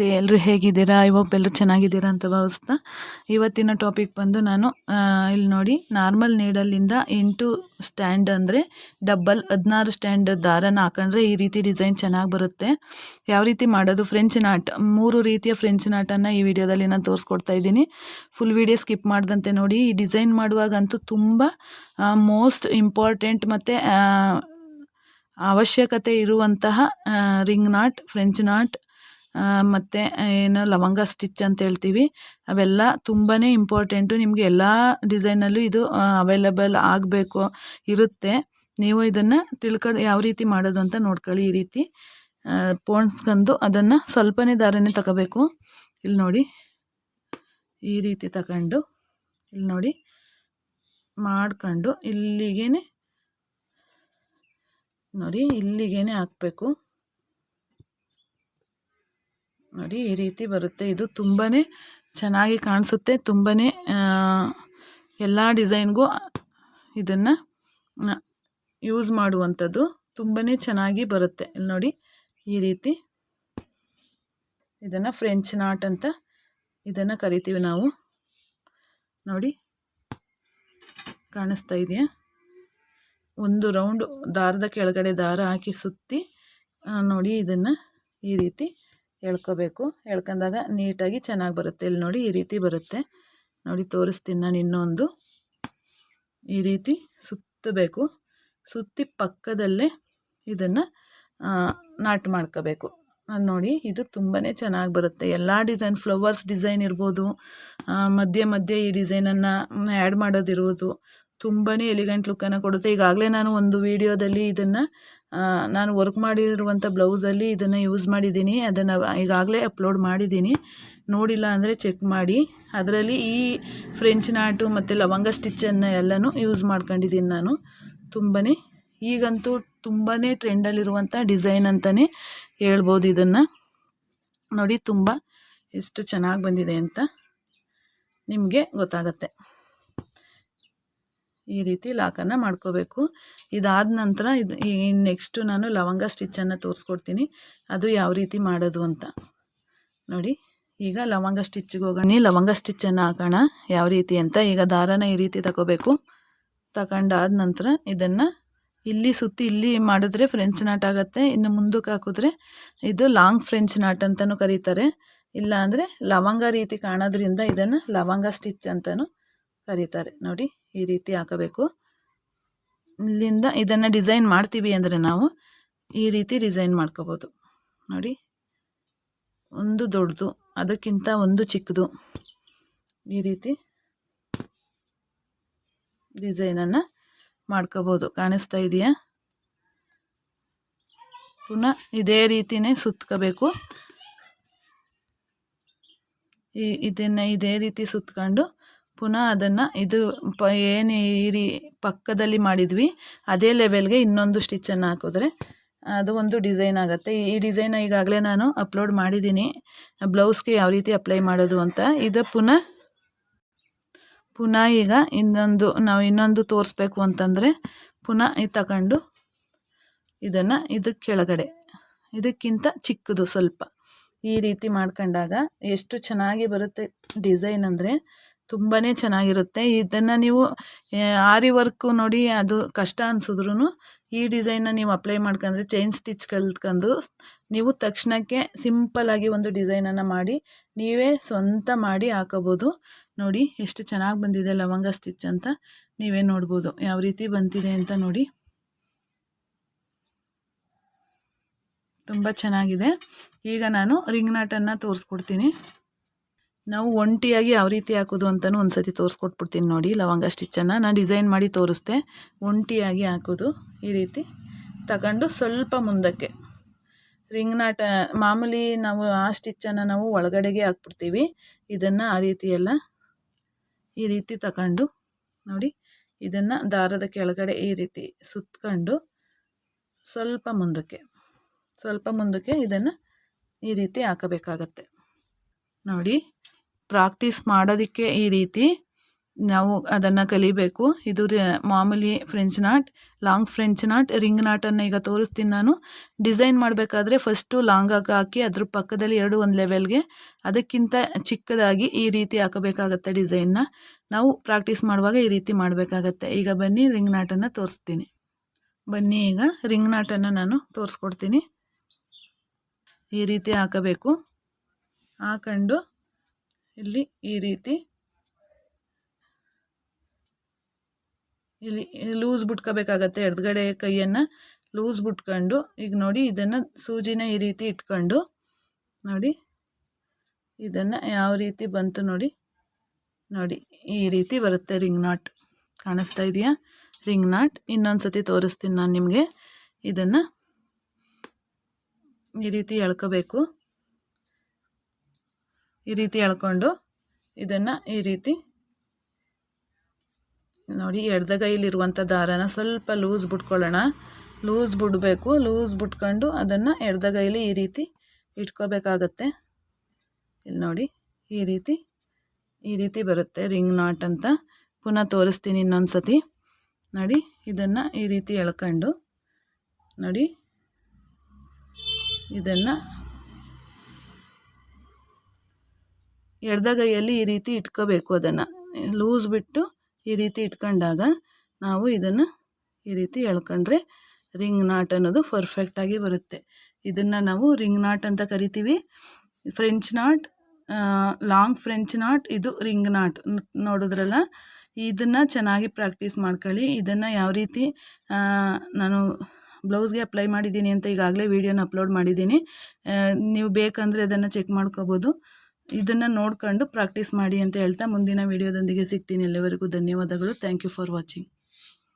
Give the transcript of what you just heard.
ನಮಸ್ತೆ ಎಲ್ಲರೂ ಹೇಗಿದ್ದೀರಾ? ಇವೊಬ್ಬ ಎಲ್ಲರೂ ಚೆನ್ನಾಗಿದ್ದೀರಾ ಅಂತ ಭಾವಿಸ್ತಾ ಇವತ್ತಿನ ಟಾಪಿಕ್ ಬಂದು ನಾನು ಇಲ್ಲಿ ನೋಡಿ ನಾರ್ಮಲ್ ನೀಡಲ್ಲಿಂದ ಎಂಟು ಸ್ಟ್ಯಾಂಡ್ ಅಂದರೆ ಡಬ್ಬಲ್ ಹದಿನಾರು ಸ್ಟ್ಯಾಂಡ್ ದಾರನ ಹಾಕೊಂಡ್ರೆ ಈ ರೀತಿ ಡಿಸೈನ್ ಚೆನ್ನಾಗಿ ಬರುತ್ತೆ. ಯಾವ ರೀತಿ ಮಾಡೋದು? ಫ್ರೆಂಚ್ ನಾಟ್ ಮೂರು ರೀತಿಯ ಫ್ರೆಂಚ್ ನಾಟನ್ನು ಈ ವಿಡಿಯೋದಲ್ಲಿ ನಾನು ತೋರಿಸ್ಕೊಡ್ತಾ ಇದ್ದೀನಿ. ಫುಲ್ ವಿಡಿಯೋ ಸ್ಕಿಪ್ ಮಾಡ್ದಂತೆ ನೋಡಿ, ಈ ಡಿಸೈನ್ ಮಾಡುವಾಗಂತೂ ತುಂಬ ಮೋಸ್ಟ್ ಇಂಪಾರ್ಟೆಂಟ್ ಮತ್ತು ಅವಶ್ಯಕತೆ ಇರುವಂತಹ ರಿಂಗ್ ನಾಟ್ ಫ್ರೆಂಚ್ ನಾಟ್ ಮತ್ತು ಏನು ಲವಂಗ ಸ್ಟಿಚ್ ಅಂತ ಹೇಳ್ತೀವಿ. ಅವೆಲ್ಲ ತುಂಬಾ ಇಂಪಾರ್ಟೆಂಟು ನಿಮಗೆ ಎಲ್ಲ ಡಿಸೈನಲ್ಲೂ ಇದು ಅವೈಲಬಲ್ ಆಗಬೇಕು, ಇರುತ್ತೆ. ನೀವು ಇದನ್ನು ತಿಳ್ಕೊ, ಯಾವ ರೀತಿ ಮಾಡೋದು ಅಂತ ನೋಡ್ಕೊಳ್ಳಿ ಈ ರೀತಿ. ಪೋಣಿಸ್ಕೊಂಡು ಅದನ್ನು ಸ್ವಲ್ಪನೇ ದಾರನೇ ತಗೋಬೇಕು. ಇಲ್ಲಿ ನೋಡಿ, ಈ ರೀತಿ ತಗೊಂಡು, ಇಲ್ಲಿ ನೋಡಿ, ಮಾಡ್ಕೊಂಡು ಇಲ್ಲಿಗೇ ನೋಡಿ ಇಲ್ಲಿಗೇನೆ ಹಾಕಬೇಕು. ನೋಡಿ, ಈ ರೀತಿ ಬರುತ್ತೆ. ಇದು ತುಂಬಾ ಚೆನ್ನಾಗಿ ಕಾಣಿಸುತ್ತೆ. ತುಂಬಾ ಎಲ್ಲ ಡಿಸೈನ್ಗೂ ಇದನ್ನು ಯೂಸ್ ಮಾಡುವಂಥದ್ದು ತುಂಬಾ ಚೆನ್ನಾಗಿ ಬರುತ್ತೆ. ಇಲ್ಲಿ ನೋಡಿ, ಈ ರೀತಿ ಇದನ್ನು ಫ್ರೆಂಚ್ ನಾಟ್ ಅಂತ ಇದನ್ನು ಕರಿತೀವಿ ನಾವು. ನೋಡಿ, ಕಾಣಿಸ್ತಾ ಇದೆಯಾ? ಒಂದು ರೌಂಡ್ ದಾರದ ಕೆಳಗಡೆ ದಾರ ಹಾಕಿ ಸುತ್ತಿ ನೋಡಿ ಇದನ್ನು ಈ ರೀತಿ ಎಳ್ಕೋಬೇಕು ಎಳ್ಕೊಂಡಾಗ ನೀಟಾಗಿ ಚೆನ್ನಾಗಿ ಬರುತ್ತೆ. ಇಲ್ಲಿ ನೋಡಿ ಈ ರೀತಿ ಬರುತ್ತೆ. ನೋಡಿ ತೋರಿಸ್ತೀನಿ ನಾನು ಇನ್ನೊಂದು. ಈ ರೀತಿ ಸುತ್ತಬೇಕು. ಸುತ್ತಿ ಪಕ್ಕದಲ್ಲೇ ಇದನ್ನು ನಾಟ್ ಮಾಡ್ಕೋಬೇಕು. ನೋಡಿ, ಇದು ತುಂಬಾ ಚೆನ್ನಾಗಿ ಬರುತ್ತೆ. ಎಲ್ಲ ಡಿಸೈನ್, ಫ್ಲವರ್ಸ್ ಡಿಸೈನ್ ಇರ್ಬೋದು. ಮಧ್ಯೆ ಮಧ್ಯೆ ಈ ಡಿಸೈನನ್ನು ಆ್ಯಡ್ ಮಾಡೋದಿರ್ಬೋದು ತುಂಬಾ ಎಲಿಗೆಂಟ್ ಲುಕ್ಕನ್ನು ಕೊಡುತ್ತೆ. ಈಗಾಗಲೇ ನಾನು ಒಂದು ವೀಡಿಯೋದಲ್ಲಿ ಇದನ್ನು ನಾನು ವರ್ಕ್ ಮಾಡಿರುವಂಥ ಬ್ಲೌಸಲ್ಲಿ ಇದನ್ನು ಯೂಸ್ ಮಾಡಿದ್ದೀನಿ. ಅದನ್ನು ಈಗಾಗಲೇ ಅಪ್ಲೋಡ್ ಮಾಡಿದ್ದೀನಿ. ನೋಡಿಲ್ಲ ಅಂದರೆ ಚೆಕ್ ಮಾಡಿ. ಅದರಲ್ಲಿ ಈ ಫ್ರೆಂಚ್ ನಾಟು ಮತ್ತು ಲವಂಗ ಸ್ಟಿಚ್ಚನ್ನು ಎಲ್ಲನೂ ಯೂಸ್ ಮಾಡ್ಕೊಂಡಿದ್ದೀನಿ ನಾನು. ತುಂಬಾ ಈಗಂತೂ ತುಂಬಾ ಟ್ರೆಂಡಲ್ಲಿರುವಂಥ ಡಿಸೈನ್ ಅಂತಲೇ ಹೇಳ್ಬೋದು ಇದನ್ನು. ನೋಡಿ, ತುಂಬ ಎಷ್ಟು ಚೆನ್ನಾಗಿ ಬಂದಿದೆ ಅಂತ ನಿಮಗೆ ಗೊತ್ತಾಗತ್ತೆ. ಈ ರೀತಿ ಲಾಕನ್ನು ಮಾಡ್ಕೋಬೇಕು. ಇದಾದ ನಂತರ ಇದು ನೆಕ್ಸ್ಟು ನಾನು ಲವಂಗ ಸ್ಟಿಚ್ಚನ್ನು ತೋರಿಸ್ಕೊಡ್ತೀನಿ. ಅದು ಯಾವ ರೀತಿ ಮಾಡೋದು ಅಂತ. ನೋಡಿ, ಈಗ ಲವಂಗ ಸ್ಟಿಚ್ಗೆ ಹೋಗೋಣ. ಲವಂಗ ಸ್ಟಿಚ್ಚನ್ನು ಹಾಕೋಣ. ಯಾವ ರೀತಿ ಅಂತ ಈಗ ದಾರನ ಈ ರೀತಿ ತಗೋಬೇಕು. ತಗೊಂಡಾದ ನಂತರ ಇದನ್ನು ಇಲ್ಲಿ ಸುತ್ತಿ ಇಲ್ಲಿ ಮಾಡಿದ್ರೆ ಫ್ರೆಂಚ್ ನಾಟ್ ಆಗುತ್ತೆ. ಇನ್ನು ಮುಂದಕ್ಕೆ ಹಾಕಿದ್ರೆ ಇದು ಲಾಂಗ್ ಫ್ರೆಂಚ್ ನಾಟ್ ಅಂತಲೂ ಕರೀತಾರೆ. ಇಲ್ಲಾಂದರೆ ಲವಂಗ ರೀತಿ ಕಾಣೋದ್ರಿಂದ ಇದನ್ನು ಲವಂಗ ಸ್ಟಿಚ್ ಅಂತಲೂ ಕರೀತಾರೆ. ನೋಡಿ, ಈ ರೀತಿ ಹಾಕಬೇಕು. ಇಲ್ಲಿಂದ ಇದನ್ನು ಡಿಸೈನ್ ಮಾಡ್ತೀವಿ ಅಂದರೆ ನಾವು ಈ ರೀತಿ ಡಿಸೈನ್ ಮಾಡ್ಕೋಬೋದು. ನೋಡಿ, ಒಂದು ದೊಡ್ಡದು, ಅದಕ್ಕಿಂತ ಒಂದು ಚಿಕ್ಕದು. ಈ ರೀತಿ ಡಿಸೈನನ್ನು ಮಾಡ್ಕೋಬೋದು. ಕಾಣಿಸ್ತಾ ಇದೆಯಾ? ಪುನಃ ಇದೇ ರೀತಿಯೇ ಸುತ್ಕೋಬೇಕು. ಈ ಇದನ್ನು ಇದೇ ರೀತಿ ಸುತ್ಕೊಂಡು ಪುನಃ ಅದನ್ನು ಇದು ಪ ಏನು ಈ ರೀ ಪಕ್ಕದಲ್ಲಿ ಮಾಡಿದ್ವಿ, ಅದೇ ಲೆವೆಲ್ಗೆ ಇನ್ನೊಂದು ಸ್ಟಿಚ್ಚನ್ನು ಹಾಕಿದ್ರೆ ಅದು ಒಂದು ಡಿಸೈನ್ ಆಗುತ್ತೆ. ಈ ಡಿಸೈನ್ ಈಗಾಗಲೇ ನಾನು ಅಪ್ಲೋಡ್ ಮಾಡಿದ್ದೀನಿ. ಬ್ಲೌಸ್ಗೆ ಯಾವ ರೀತಿ ಅಪ್ಲೈ ಮಾಡೋದು ಅಂತ. ಇದು ಪುನಃ ಪುನಃ ಈಗ ಇನ್ನೊಂದು, ನಾವು ಇನ್ನೊಂದು ತೋರಿಸ್ಬೇಕು ಅಂತಂದರೆ ಪುನಃ ಇದು ತಗೊಂಡು ಇದನ್ನು ಇದಕ್ಕೆ ಕೆಳಗಡೆ, ಇದಕ್ಕಿಂತ ಚಿಕ್ಕದು ಸ್ವಲ್ಪ. ಈ ರೀತಿ ಮಾಡ್ಕೊಂಡಾಗ ಎಷ್ಟು ಚೆನ್ನಾಗಿ ಬರುತ್ತೆ ಡಿಸೈನ್ ಅಂದರೆ ತುಂಬಾ ಚೆನ್ನಾಗಿರುತ್ತೆ. ಇದನ್ನು ನೀವು ಆರಿ ವರ್ಕು ನೋಡಿ ಅದು ಕಷ್ಟ ಅನ್ಸಿದ್ರೂ ಈ ಡಿಸೈನ್ನ ನೀವು ಅಪ್ಲೈ ಮಾಡ್ಕೊಂಡ್ರೆ ಚೈನ್ ಸ್ಟಿಚ್ ಕಲ್ತ್ಕೊಂಡು ನೀವು ತಕ್ಷಣಕ್ಕೆ ಸಿಂಪಲ್ಲಾಗಿ ಒಂದು ಡಿಸೈನನ್ನು ಮಾಡಿ ನೀವೇ ಸ್ವಂತ ಮಾಡಿ ಹಾಕೋಬೋದು. ನೋಡಿ ಎಷ್ಟು ಚೆನ್ನಾಗಿ ಬಂದಿದೆ ಲವಂಗ ಸ್ಟಿಚ್ ಅಂತ ನೀವೇ ನೋಡ್ಬೋದು. ಯಾವ ರೀತಿ ಬಂತಿದೆ ಅಂತ ನೋಡಿ. ತುಂಬ ಚೆನ್ನಾಗಿದೆ. ಈಗ ನಾನು ರಿಂಗ್ ನಾಟನ್ನು ತೋರಿಸ್ಕೊಡ್ತೀನಿ. ನಾವು ಒಂಟಿಯಾಗಿ ಯಾವ ರೀತಿ ಹಾಕೋದು ಅಂತಲೂ ಒಂದು ಸತಿ ತೋರಿಸ್ಕೊಟ್ಬಿಡ್ತೀನಿ ನೋಡಿ, ಲವಂಗ ಸ್ಟಿಚ್ಚನ್ನು. ನಾನು ಡಿಸೈನ್ ಮಾಡಿ ತೋರಿಸ್ದೆ, ಒಂಟಿಯಾಗಿ ಹಾಕೋದು ಈ ರೀತಿ. ತಗೊಂಡು ಸ್ವಲ್ಪ ಮುಂದಕ್ಕೆ, ರಿಂಗ್ನಾಟ, ಮಾಮೂಲಿ ನಾವು ಆ ಸ್ಟಿಚ್ಚನ್ನು ನಾವು ಒಳಗಡೆಗೆ ಹಾಕ್ಬಿಡ್ತೀವಿ. ಇದನ್ನು ಆ ರೀತಿ ಎಲ್ಲ ಈ ರೀತಿ ತಗೊಂಡು ನೋಡಿ, ಇದನ್ನು ದಾರದ ಕೆಳಗಡೆ ಈ ರೀತಿ ಸುತ್ತಕೊಂಡು ಸ್ವಲ್ಪ ಮುಂದಕ್ಕೆ ಸ್ವಲ್ಪ ಮುಂದಕ್ಕೆ ಇದನ್ನು ಈ ರೀತಿ ಹಾಕಬೇಕಾಗತ್ತೆ. ನೋಡಿ ಪ್ರಾಕ್ಟೀಸ್ ಮಾಡೋದಕ್ಕೆ ಈ ರೀತಿ ನಾವು ಅದನ್ನು ಕಲಿಬೇಕು. ಇದು ಮಾಮೂಲಿ French knot long French knot ring ನಾಟನ್ನು ಈಗ ತೋರಿಸ್ತೀನಿ ನಾನು. ಡಿಸೈನ್ ಮಾಡಬೇಕಾದ್ರೆ ಫಸ್ಟು ಲಾಂಗ್ ಆಗಿ ಹಾಕಿ ಅದ್ರ ಪಕ್ಕದಲ್ಲಿ ಎರಡು ಒಂದು ಲೆವೆಲ್ಗೆ ಅದಕ್ಕಿಂತ ಚಿಕ್ಕದಾಗಿ ಈ ರೀತಿ ಹಾಕಬೇಕಾಗತ್ತೆ ಡಿಸೈನ್ನ ನಾವು ಪ್ರಾಕ್ಟೀಸ್ ಮಾಡುವಾಗ ಈ ರೀತಿ ಮಾಡಬೇಕಾಗತ್ತೆ. ಈಗ ಬನ್ನಿ ರಿಂಗ್ ನಾಟನ್ನು ತೋರಿಸ್ತೀನಿ. ಬನ್ನಿ ಈಗ ರಿಂಗ್ ನಾಟನ್ನು ನಾನು ತೋರಿಸ್ಕೊಡ್ತೀನಿ. ಈ ರೀತಿ ಹಾಕಬೇಕು. ಹಾಕೊಂಡು ಇಲ್ಲಿ ಈ ರೀತಿ ಇಲ್ಲಿ ಲೂಸ್ ಬಿಟ್ಕೋಬೇಕಾಗತ್ತೆ ಎಡಗಡೆ ಕೈಯನ್ನು ಲೂಸ್ ಬಿಟ್ಕೊಂಡು. ಈಗ ನೋಡಿ ಇದನ್ನು ಸೂಜಿನ ಈ ರೀತಿ ಇಟ್ಕೊಂಡು ನೋಡಿ ಇದನ್ನು ಯಾವ ರೀತಿ ಬಂತು ನೋಡಿ ನೋಡಿ ಈ ರೀತಿ ಬರುತ್ತೆ ರಿಂಗ್ ನಾಟ್. ಕಾಣಿಸ್ತಾ ಇದೆಯಾ? Ring knot. ಇನ್ನೊಂದು ಸತಿ ತೋರಿಸ್ತೀನಿ ನಾನು ನಿಮಗೆ. ಇದನ್ನು ಈ ರೀತಿ ಎಳ್ಕೋಬೇಕು. ಈ ರೀತಿ ಎಳ್ಕೊಂಡು ಇದನ್ನು ಈ ರೀತಿ ನೋಡಿ ಎಡದಗೈಲಿರುವಂಥ ದಾರನ ಸ್ವಲ್ಪ ಲೂಸ್ ಬಿಟ್ಕೊಳ್ಳೋಣ. ಲೂಸ್ ಬಿಡಬೇಕು. ಲೂಸ್ ಬಿಟ್ಕೊಂಡು ಅದನ್ನು ಎಡದಗೈಲಿ ಈ ರೀತಿ ಇಟ್ಕೋಬೇಕಾಗತ್ತೆ. ಇಲ್ಲಿ ನೋಡಿ ಈ ರೀತಿ ಈ ರೀತಿ ಬರುತ್ತೆ ರಿಂಗ್ ನಾಟ್ ಅಂತ. ಪುನಃ ತೋರಿಸ್ತೀನಿ ಇನ್ನೊಂದು ಸತಿ ನೋಡಿ ಇದನ್ನು ಈ ರೀತಿ ಎಳ್ಕೊಂಡು ನೋಡಿ ಇದನ್ನು ಎಡದಗೈಯಲ್ಲಿ ಈ ರೀತಿ ಇಟ್ಕೋಬೇಕು ಅದನ್ನು. ಲೂಸ್ ಬಿಟ್ಟು ಈ ರೀತಿ ಇಟ್ಕೊಂಡಾಗ ನಾವು ಇದನ್ನು ಈ ರೀತಿ ಎಳ್ಕೊಂಡ್ರೆ ರಿಂಗ್ ನಾಟ್ ಅನ್ನೋದು ಪರ್ಫೆಕ್ಟಾಗಿ ಬರುತ್ತೆ. ಇದನ್ನು ನಾವು ರಿಂಗ್ ನಾಟ್ ಅಂತ ಕರಿತೀವಿ. French knot long French knot ಇದು ರಿಂಗ್ ನಾಟ್. ನೋಡಿದ್ರಲ್ಲ? ಇದನ್ನು ಚೆನ್ನಾಗಿ ಪ್ರಾಕ್ಟೀಸ್ ಮಾಡ್ಕೊಳ್ಳಿ. ಇದನ್ನು ಯಾವ ರೀತಿ ನಾನು ಬ್ಲೌಸ್ಗೆ ಅಪ್ಲೈ ಮಾಡಿದ್ದೀನಿ ಅಂತ ಈಗಾಗಲೇ ವೀಡಿಯೋನ ಅಪ್ಲೋಡ್ ಮಾಡಿದ್ದೀನಿ. ನೀವು ಬೇಕಂದರೆ ಅದನ್ನು ಚೆಕ್ ಮಾಡ್ಕೋಬೋದು. ಇದನ್ನು ನೋಡ್ಕೊಂಡು ಪ್ರಾಕ್ಟೀಸ್ ಮಾಡಿ ಅಂತ ಹೇಳ್ತಾ ಮುಂದಿನ ವೀಡಿಯೋದೊಂದಿಗೆ ಸಿಗ್ತೀನಿ. ಎಲ್ಲವರೆಗೂ ಧನ್ಯವಾದಗಳು. Thank you for watching